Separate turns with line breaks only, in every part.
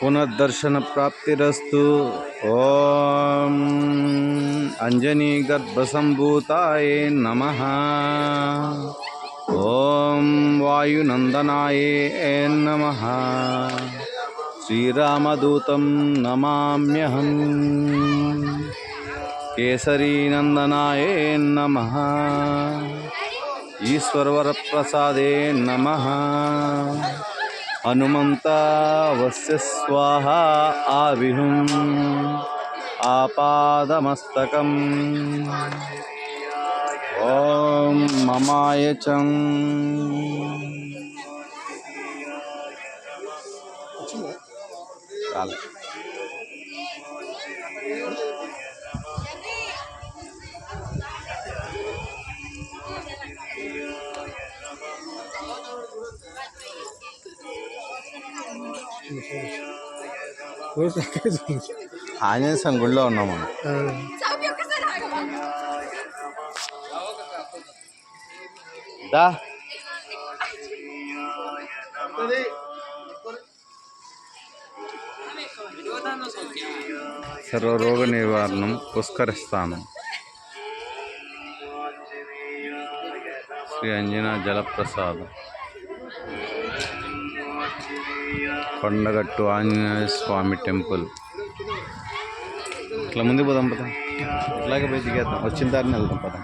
పునర్దర్శన పునర్దర్శనప్రాప్తిరస్తు ఓం అంజనీగర్భసంభూతాయ నమ ఓం వాయునందనాయ నమ శ్రీరామదూతం నమామ్యహం కేసరీనందనాయ నమ ఈశ్వరవరప్రసాదే నమ. హనుమంతవస్య స్వాహ ఆవిహుం. ఆపాదమస్తకం. ఓం మమాయచం చం. ఆంజనేయ స్వామి గుడిలో ఉన్నాం మనం దా. సర్వరోగ నివారణం పుష్కరిస్తాను. శ్రీ అంజనా జలప్రసాదం. కొండగట్టు ఆంజనేయ స్వామి టెంపుల్. ఇట్లా ముందు పోదాం పద. ఇట్లాగే పోయి దిగేద్దాం. వచ్చిన దారిని వెళ్దాం పదా.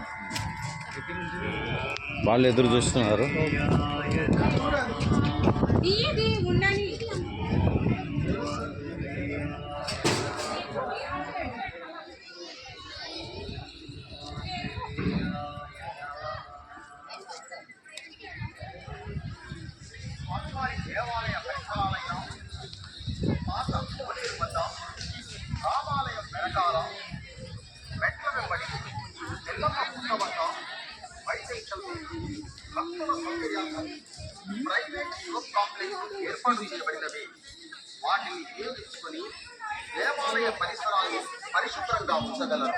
వాళ్ళు ఎదురు చూస్తున్నారు.
ఇది ఉండని
ఏర్పాటు చేయబడినవి వాటిని వినియోగించుకొని దేవాలయ పరిసరాలను పరిశుభ్రంగా ఉంచగలరు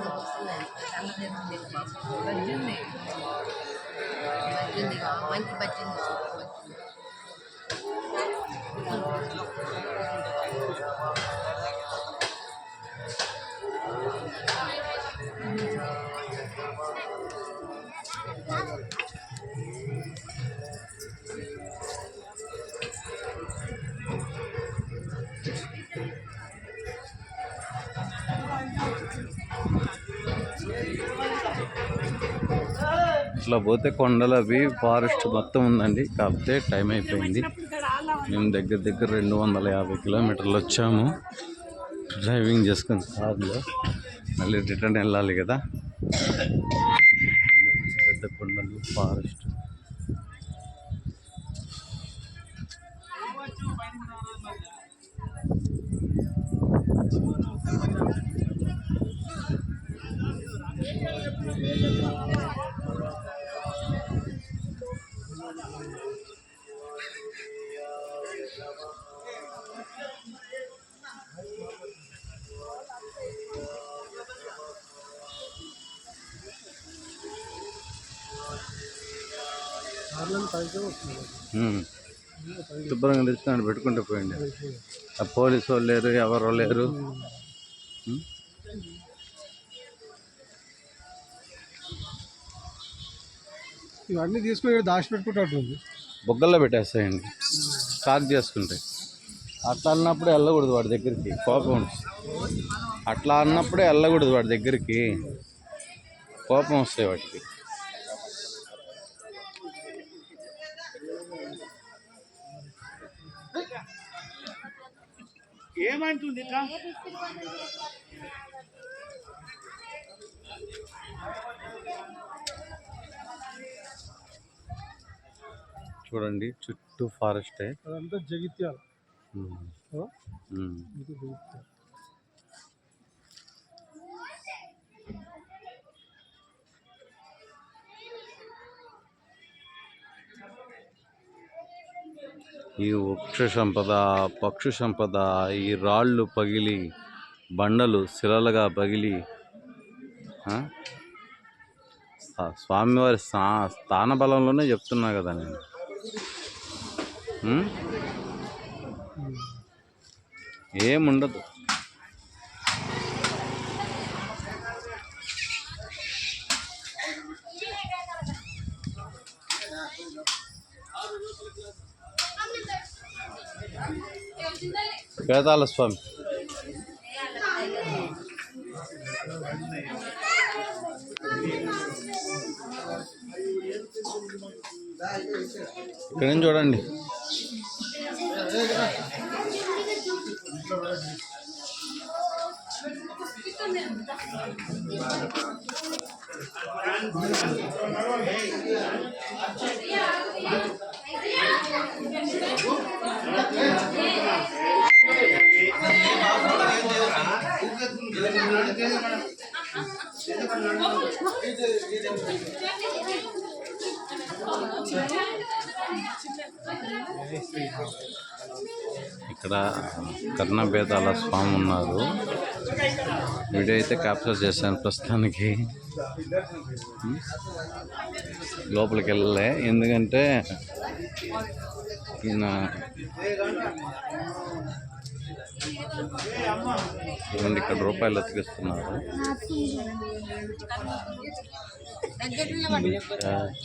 అది sangat yang dia sebab. Baju ni. Baju ni, baju baju ni.
ఇట్లా పోతే కొండలు అవి ఫారెస్ట్ మొత్తం ఉందండి. కాకపోతే టైం అయిపోయింది. మేము దగ్గర దగ్గర రెండు వందల యాభై కిలోమీటర్లు వచ్చాము. డ్రైవింగ్ చేసుకుని కార్లో. మళ్ళీ రిటర్న్ వెళ్ళాలి కదా. పెద్ద కొండలు ఫారెస్ట్ శుభ్రంగా తెచ్చుకొని పెట్టుకుంటూ పోయింది ఆ పోలీసు వాళ్ళు లేరు ఎవరు లేరు.
ఇవన్నీ తీసుకుని దాచి పెట్టుకుంటుంది
బుగ్గల్లో పెట్టేస్తాయండి. స్టాక్ చేసుకుంటాయి అట్లా అన్నప్పుడే వెళ్ళకూడదు వాడి దగ్గరికి. కోపం. అట్లా అన్నప్పుడే వెళ్ళకూడదు వాడి దగ్గరికి. కోపం వస్తాయి వాటికి.
ఏమంటుంది ఇట్లా
చూడండి చుట్టూ ఫారెస్టే
అదంతా జగిత్యాల.
ఈ వృక్ష సంపద పక్షు సంపద ఈ రాళ్ళు పగిలి బండలు శిలలుగా పగిలి స్వామివారి స్థా స్థాన బలంలోనే చెప్తున్నా కదా నేను. ఏముండదు. వేదాల స్వామి. ఇక్కడ నుంచి చూడండి. ఇక్కడ కర్ణభేదాల స్వామి ఉన్నారు. వీడియో అయితే క్యాప్చర్ చేశాను ప్రస్తుతానికి. లోపలికి వెళ్ళలే. ఎందుకంటే ఈయన చూడండి ఇక్కడ రూపాయలు అతికిస్తున్నారు?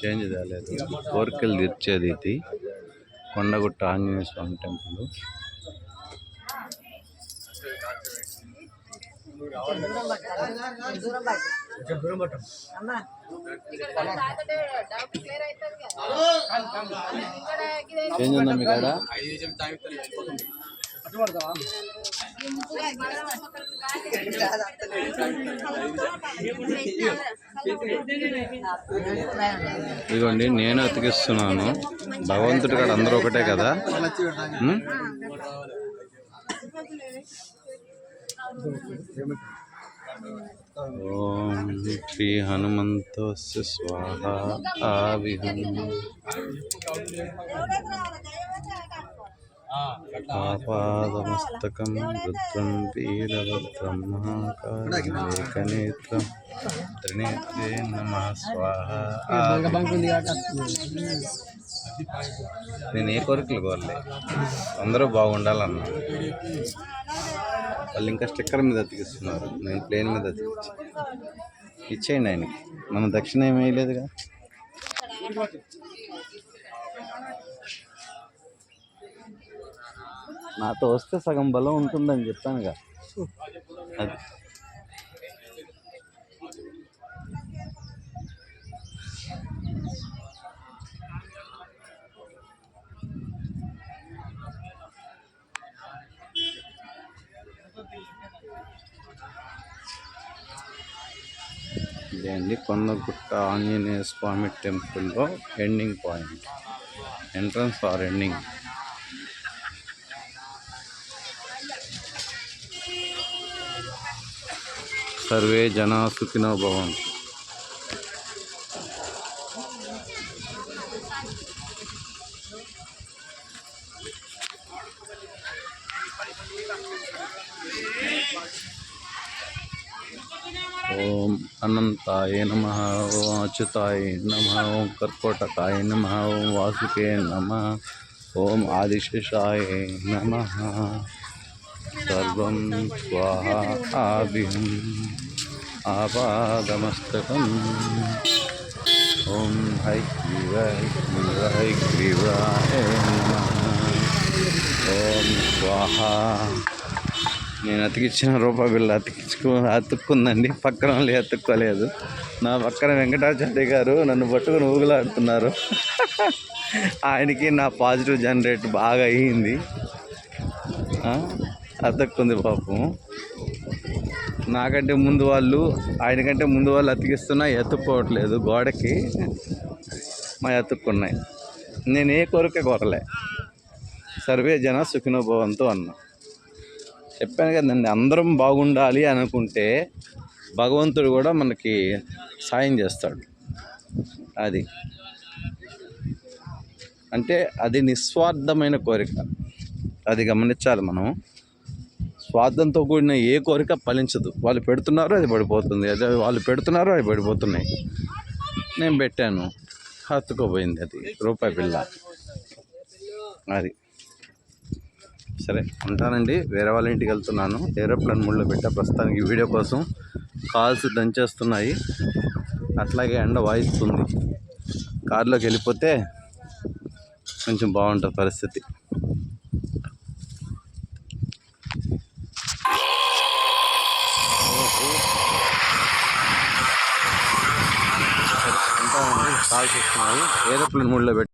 చేంజ్ కాలేదు. కోరికలు తీర్చేది ఇది. కొండగుట్ట ఆంజనేయ స్వామి టెంపుల్. చేంజ్ ఉందా మీ కాడ? ఇదిగోండి నేను అతికిస్తున్నాను. భగవంతుడి కాడ అందరూ ఒకటే కదా? ఓం శ్రీ హనుమంతోస్య స్వాహ ఆవిహం ఆపాదమస్తకం రుద్రం వీరభద్రం మహాకాళేకనేత్రం త్రినేత్రే నమ స్వాహ నేను ఏ కోరికలు కోరలే. అందరూ బాగుండాలన్నా. వాళ్ళు ఇంకా స్టిక్కర్ మీద అతికిస్తున్నారు. నేను ప్లేన్ మీద అతికిచ్చి. ఇచ్చేయండి ఆయనకి. మన దక్షిణ ఏమీ లేదుగా నాతో వస్తే సగం బలం ఉంటుందని చెప్తాను అది. ఇదే అండి కొండగుట్ట ఆంజనేయ స్వామి టెంపుల్లో ending point. Entrance or ending. Survey జనా సుఖినో భవంతు ఓం అనంతాయ నమ ఓం అచ్యుతాయ నమ ఓం కర్కోటకాయ నమ ఓం వాసుకే నమ ఓం ఆదిశేషాయ నమ సర్వం స్వాహ ఆపాదమస్తకం. ఓం హై గ్రీవాయ హై గ్రీవాయ ఓం స్వాహ. నేను అతికిచ్చిన రూపాయి బిళ్ళ అతికించుకో అతుక్కుందండి. పక్కన వాళ్ళు అతుక్కోలేదు నా పక్కన వెంకటాచార్య గారు నన్ను పట్టుకుని ఊగులాడుతున్నారు. ఆయనకి నా పాజిటివ్ జనరేట్ బాగా అయ్యింది అతక్కుంది పాపం. నాకంటే ముందు వాళ్ళు ఆయనకంటే ముందు వాళ్ళు అతికిస్తున్నా ఎత్తుకోవట్లేదు గోడకి. మా ఎత్తుక్కున్నాయి. నేను ఏ కోరిక కోరలే. సర్వే జన సుఖినోభవంతో అన్నా. చెప్పాను కదండి అందరం బాగుండాలి అనుకుంటే భగవంతుడు కూడా మనకి సాయం చేస్తాడు. అది. అంటే అది నిస్వార్థమైన కోరిక. అది గమనించాలి మనం. స్వార్థంతో కూడిన ఏ కోరిక ఫలించదు. వాళ్ళు పెడుతున్నారో అది పడిపోతుంది. అదే వాళ్ళు పెడుతున్నారో అది పడిపోతున్నాయి. నేను పెట్టాను. హత్తుకోపోయింది అది. రూపాయి పిల్ల అది. సరే ఉంటానండి. వేరే వాళ్ళ ఇంటికి వెళ్తున్నాను. ఏరోప్లేన్ మూడ్లో పెట్టా ప్రస్తుతానికి వీడియో కోసం. కాల్స్ దంచేస్తున్నాయి. అట్లాగే ఎండ వాయిస్తుంది. కారులోకి వెళ్ళిపోతే కొంచెం బాగుంటుంది పరిస్థితి. ఉంటానండి కాల్స్ వస్తున్నాయి ఏరోప్లేన్ మూడ్లో పెట్టి